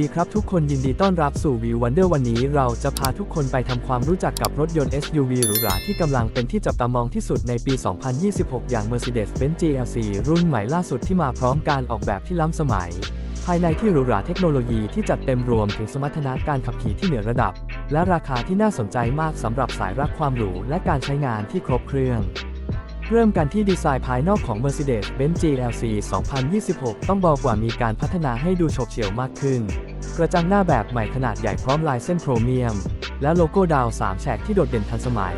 ดีครับทุกคนยินดีต้อนรับสู่ View Wonder วันนี้เราจะพาทุกคนไปทำความรู้จักกับรถยนต์ SUV หรูหราที่กำลังเป็นที่จับตามองที่สุดในปี 2026 อย่าง Mercedes-Benz GLC รุ่นใหม่ล่าสุดที่มาพร้อมการออกแบบที่ล้ำสมัย ภายในที่หรูหราเทคโนโลยีที่จัดเต็มรวมถึงสมรรถนะการขับขี่ที่เหนือระดับ และราคาที่น่าสนใจมากสำหรับสายรักความหรูและการใช้งานที่ครบเครื่องเริ่มกันที่ดีไซน์ภายนอกของ Mercedes-Benz GLC 2026 ต้องบอกว่ามีการพัฒนาให้ดูโฉบเฉี่ยวมากขึ้น กระจังหน้าแบบใหม่ขนาดใหญ่พร้อมลายเส้นโครเมียม และโลโก้ดาว 3 แฉกที่โดดเด่นทันสมัย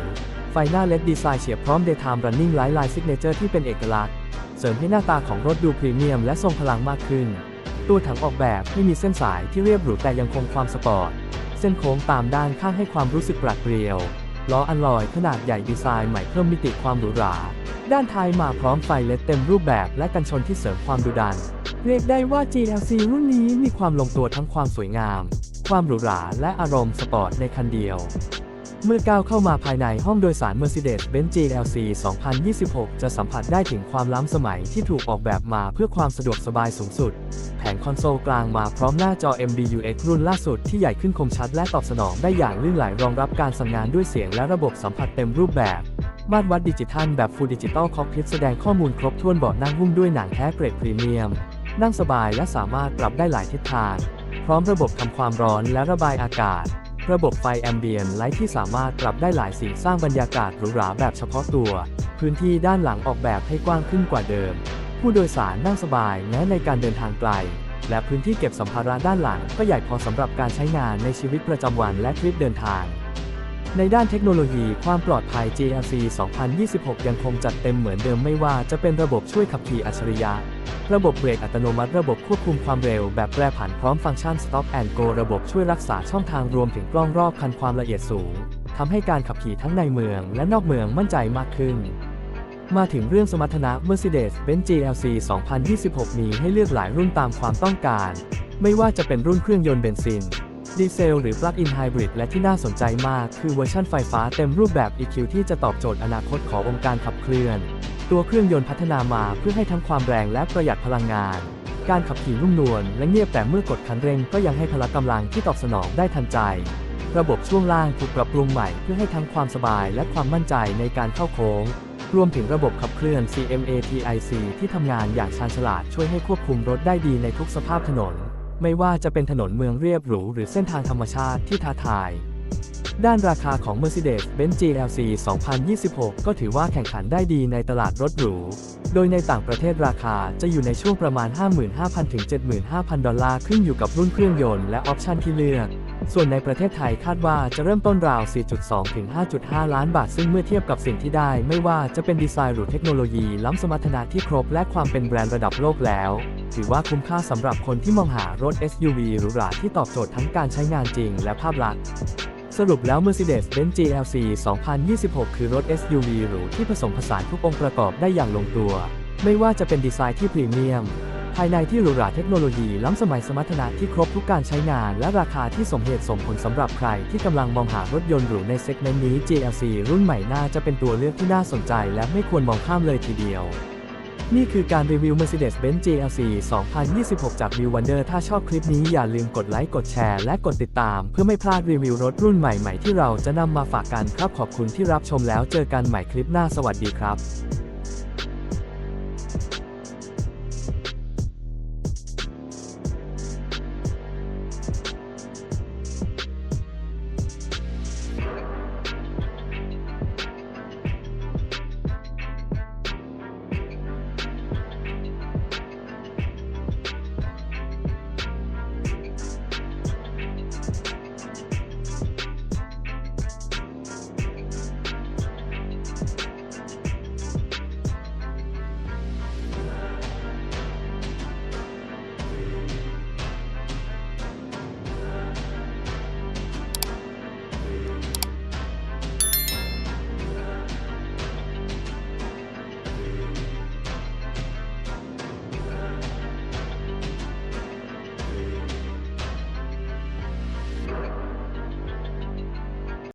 ไฟหน้า LED ดีไซน์เฉียบพร้อม Daytime Running Light Line Signature ที่เป็นเอกลักษณ์ เสริมให้หน้าตาของรถดูพรีเมียมและทรงพลังมากขึ้น ตัวถังออกแบบให้มีเส้นสายที่เรียบหรูแต่ยังคงความสปอร์ต เส้นโค้งตามด้านข้างให้ความรู้สึกปราดเปรียว ล้ออัลลอยขนาดใหญ่ดีไซน์ใหม่เพิ่มมิติความหรูหรา ด้านท้ายมาพร้อมไฟเลดเต็มรูปแบบและกันชนที่เสริมความดุดัน เรียกได้ว่า GLC รุ่นนี้มีความลงตัวทั้งความสวยงาม ความหรูหราและอารมณ์สปอร์ตในคันเดียว เมื่อก้าวเข้ามาภายในห้องโดยสาร Mercedes-Benz GLC 2026 จะสัมผัสได้ถึงความล้ำสมัยที่ถูกออกแบบมาเพื่อความสะดวกสบายสูงสุด แผงคอนโซลกลางมาพร้อมหน้าจอ MBUX รุ่นล่าสุดที่ใหญ่ขึ้นคมชัดและตอบสนองได้อย่างลื่นไหลรองรับการสั่งงานด้วยเสียงและระบบสัมผัสเต็มรูปแบบมาตรวัดดิจิทัลแบบ Full Digital Cockpit แสดงข้อมูลครบถ้วนเบาะนั่งหุ้มด้วยหนังแท้เกรดพรีเมียม นั่งสบายและสามารถปรับได้หลายทิศทาง พร้อมระบบทำความร้อนและระบายอากาศ ระบบไฟแอมเบียนไลท์ที่สามารถปรับได้หลายสีสร้างบรรยากาศหรูหราแบบเฉพาะตัว พื้นที่ด้านหลังออกแบบให้กว้างขึ้นกว่าเดิม ผู้โดยสารนั่งสบายแม้ในการเดินทางไกล และพื้นที่เก็บสัมภาระด้านหลังก็ใหญ่พอสำหรับการใช้งานในชีวิตประจำวันและทริปเดินทาง ในด้านเทคโนโลยีความปลอดภัย GLC 2026 ยังคงจัดเต็มเหมือนเดิมไม่ว่าจะเป็นระบบช่วยขับขี่อัจฉริยะ ระบบเบรกอัตโนมัติระบบควบคุมความเร็วแบบแปรผันพร้อมฟังก์ชัน Stop and Go ระบบช่วยรักษาช่องทางรวมถึงกล้องรอบคันความละเอียดสูงทำให้การขับขี่ทั้งในเมืองและนอกเมืองมั่นใจมากขึ้น มาถึงเรื่องสมรรถนะ Mercedes-Benz GLC 2026 มีให้เลือกหลายรุ่นตามความต้องการ ไม่ว่าจะเป็นรุ่นเครื่องยนต์เบนซิน ดีเซลหรือ Plug-in Hybrid และที่น่าสนใจมาก คือเวอร์ชั่นไฟฟ้าเต็มรูปแบบ EQ ที่จะตอบโจทย์อนาคตขององค์การขับเคลื่อน ตัวเครื่องยนต์พัฒนามาเพื่อให้ทั้งความแรงและประหยัดพลังงาน การขับขี่นุ่มนวลและเงียบแต่เมื่อกดคันเร่งก็ยังให้พละกำลังที่ตอบสนองได้ทันใจ ระบบช่วงล่างถูกปรับปรุงใหม่เพื่อให้ทั้งความสบายและความมั่นใจในการเข้าโค้งรวมถึงระบบขับเคลื่อน CMA-TIC ที่ทำงานอย่างชาญฉลาดช่วยให้ควบคุมรถได้ดีในทุกสภาพถนน ไม่ว่าจะเป็นถนนเมืองเรียบหรูหรือเส้นทางธรรมชาติที่ท้าทาย ด้านราคาของ Mercedes-Benz GLC 2026 ก็ถือว่าแข่งขันได้ดีในตลาดรถหรู โดยในต่างประเทศราคาจะอยู่ในช่วงประมาณ 55,000 ถึง 75,000 ดอลลาร์ขึ้นอยู่กับรุ่นเครื่องยนต์และออปชันที่เลือก ส่วนในประเทศไทยคาดว่าจะเริ่มต้นราว 4.2 ถึง 5.5 ล้านบาท ซึ่งเมื่อเทียบกับสิ่งที่ได้ ไม่ว่าจะเป็นดีไซน์หรือเทคโนโลยี ล้ำสมรรถนะที่ครบและความเป็นแบรนด์ระดับโลกแล้ว ถือว่าคุ้มค่าสำหรับคนที่มองหารถ SUV หรูหราที่ตอบโจทย์ทั้งการใช้งานจริงและภาพลักษณ์สรุปแล้ว Mercedes-Benz GLC 2026 คือรถ SUV หรูที่ผสมผสานทุกองค์ประกอบได้อย่างลงตัว ไม่ว่าจะเป็นดีไซน์ที่พรีเมียมายในที่หรูหราเทคโนโลยีล้ำสมัยสมรรถนะที่ครบทุกการใช้งาน และราคาที่สมเหตุสมผลสำหรับใครที่กำลังมองหารถยนต์หรูในเซกเมนต์นี้ GLC รุ่นใหม่น่าจะเป็นตัวเลือกที่น่าสนใจ และไม่ควรมองข้ามเลยทีเดียวนี่คือการรีวิว Mercedes-Benz GLC 2026 จาก View Wonder ถ้าชอบคลิปนี้อย่าลืมกดไลค์ กดแชร์ และกดติดตาม เพื่อไม่พลาดรีวิวรถรุ่นใหม่ ๆ ที่เราจะนำมาฝากกันครับขอบคุณที่รับชมแล้วเจอกันใหม่คลิปหน้าสวัสดีครับ